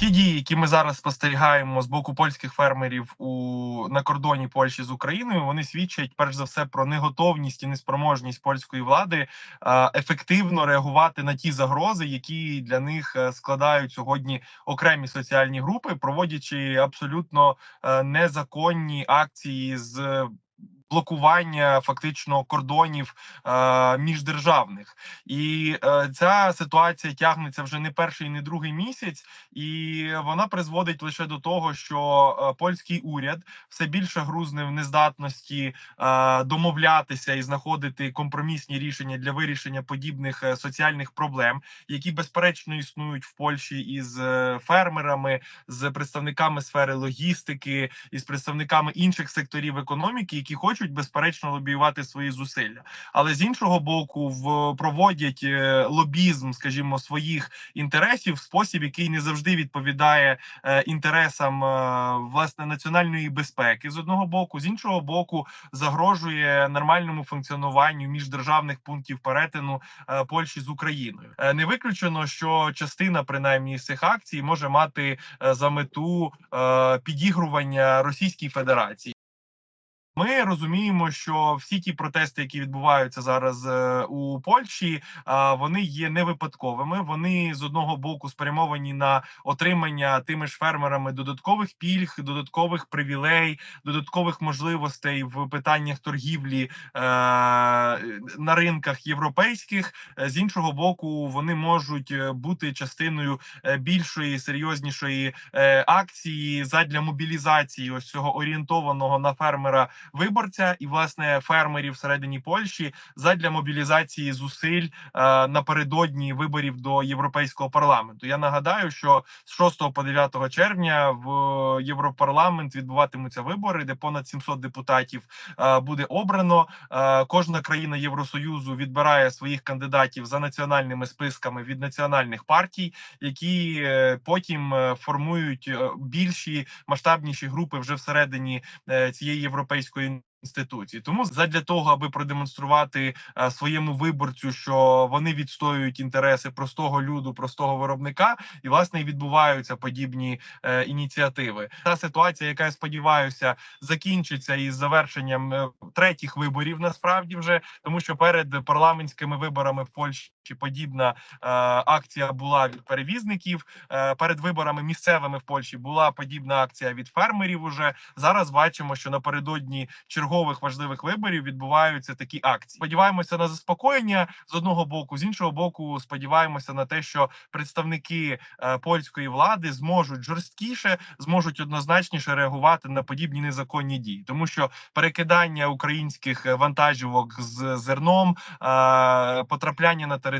Ті дії, які ми зараз спостерігаємо з боку польських фермерів у на кордоні Польщі з Україною, вони свідчать перш за все про неготовність і неспроможність польської влади е, ефективно реагувати на ті загрози, які для них е, складають сьогодні окремі соціальні групи, проводячи абсолютно е, незаконні акції з. Блокування фактично кордонів е, міждержавних, і е, ця ситуація тягнеться вже не перший, не другий місяць, і вона призводить лише до того, що е, польський уряд все більше грузне в нездатності е, домовлятися і знаходити компромісні рішення для вирішення подібних е, соціальних проблем, які безперечно існують в Польщі із е, фермерами, з представниками сфери логістики із представниками інших секторів економіки, які хочуть безперечно лобіювати свої зусилля. Але з іншого боку, в проводять е, лобізм, скажімо, своїх інтересів в спосіб, який не завжди відповідає е, інтересам е, власне національної безпеки з одного боку, з іншого боку, загрожує нормальному функціонуванню міждержавних пунктів перетину Польщі з Україною. Не виключено, що частина принаймні цих акцій може мати за мету підігрування Російській Федерації. Ми розуміємо, що всі ті протести, які відбуваються зараз е, у Польщі, вони є не випадковими. Вони з одного боку спрямовані на отримання тими ж фермерами додаткових пільг, додаткових привілей, додаткових можливостей в питаннях торгівлі е, на ринках європейських. Е, З іншого боку, вони можуть бути частиною більшої серйознішої акції задля мобілізації ось цього орієнтованого на фермера виборця і власне фермерів всередині Польщі задля мобілізації зусиль е, напередодні виборів до європейського парламенту. Я нагадаю, що з 6 по 9 червня в Європарламент відбуватимуться вибори, де понад 700 депутатів е, буде обрано. Е, кожна країна Євросоюзу відбирає своїх кандидатів за національними списками від національних партій, які потім формують більші масштабніші групи вже всередині цієї європейської інституції. Тому задля того, аби продемонструвати е, своєму виборцю, що вони відстоюють інтереси простого люду, простого виробника, і власне і відбуваються подібні е, ініціативи. Та ситуація, яка я сподіваюся, закінчиться із завершенням е, третіх виборів, насправді вже тому, що перед парламентськими виборами в Польщі подібна е, акція була від перевізників. Е, перед виборами місцевими в Польщі була подібна акція від фермерів. Уже зараз бачимо, що напередодні чергових важливих виборів відбуваються такі акції. Сподіваємося на заспокоєння з одного боку, з іншого боку, сподіваємося на те, що представники е, польської влади зможуть жорсткіше, зможуть однозначніше реагувати на подібні незаконні дії, тому що перекидання українських вантажівок з зерном, потрапляння на територію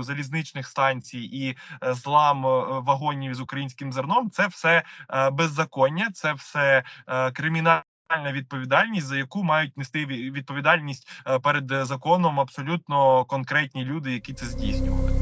залізничних станцій і е, злам е, вагонів з українським зерном це все е, беззаконня, це все кримінальне. Відповідальність, за яку мають нести відповідальність перед законом абсолютно конкретні люди, які це здійснювали.